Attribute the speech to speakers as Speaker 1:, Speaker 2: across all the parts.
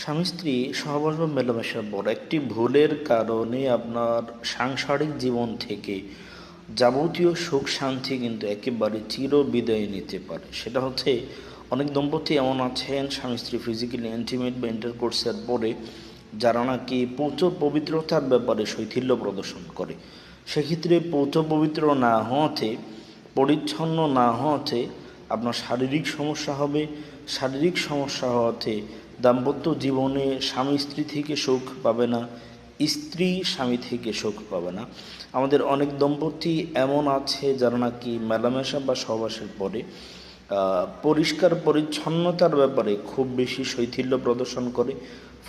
Speaker 1: স্বামী স্ত্রী সহবাস বা মেলামেশার পর একটি ভুলের কারণে আপনার সাংসারিক জীবন থেকে যাবতীয় সুখ শান্তি কিন্তু একেবারে চির বিদায় নিতে পারে। সেটা হচ্ছে, অনেক দম্পতি এমন আছেন, স্বামী স্ত্রী ফিজিক্যালি ইন্টিমেট বা ইন্টারকোর্সের পরে যারা নাকি পৌচ পবিত্রতার ব্যাপারে শৈথিল্য প্রদর্শন করে। সেক্ষেত্রে পৌচ পবিত্র না হওয়াতে, পরিচ্ছন্ন না হওয়াতে আপনার শারীরিক সমস্যা হবে। শারীরিক সমস্যা হওয়াতে দাম্পত্য জীবনে স্বামী স্ত্রী থেকে সুখ পাবে না, স্ত্রী স্বামী থেকে সুখ পাবে না। আমাদের অনেক দম্পতি এমন আছে যারা নাকি মেলামেশা বা সহবাসের পরে পরিষ্কার পরিচ্ছন্নতার ব্যাপারে খুব বেশি শৈথিল্য প্রদর্শন করে।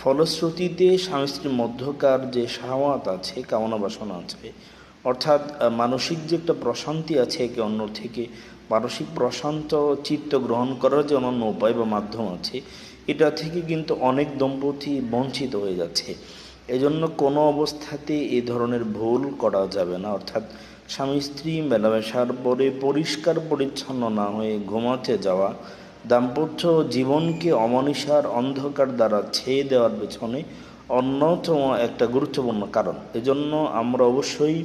Speaker 1: ফলশ্রুতিতে স্বামী স্ত্রীর মধ্যকার যে সাহাওয়াত আছে, কামনা বাসনা আছে অর্থাৎ মানসিক যে একটা প্রশান্তি আছে একে অন্য থেকে, মানসিক প্রশান্ত চিত্ত গ্রহণ করার যে অন্যান্য উপায় বা মাধ্যম আছে, এটা থেকে কিন্তু অনেক দম্পতি বঞ্চিত হয়ে যাচ্ছে। এজন্য কোনো অবস্থাতে এ ধরনের ভুল করা যাবে না। অর্থাৎ স্বামী স্ত্রী মেলামেশার পরে পরিষ্কার পরিচ্ছন্ন না হয়ে ঘুমাতে যাওয়া দাম্পত্য জীবনকে অমনিষার অন্ধকার দ্বারা ছেয়ে দেওয়ার পেছনে অন্যতম একটা গুরুত্বপূর্ণ কারণ। এজন্য আমরা অবশ্যই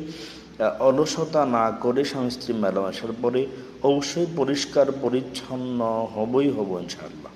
Speaker 1: অলসতা না করে স্বামী স্ত্রী মেলামেশার পরে অবশ্যই পরিষ্কার, পরিচ্ছন্ন হবই হব ইনশাআল্লাহ।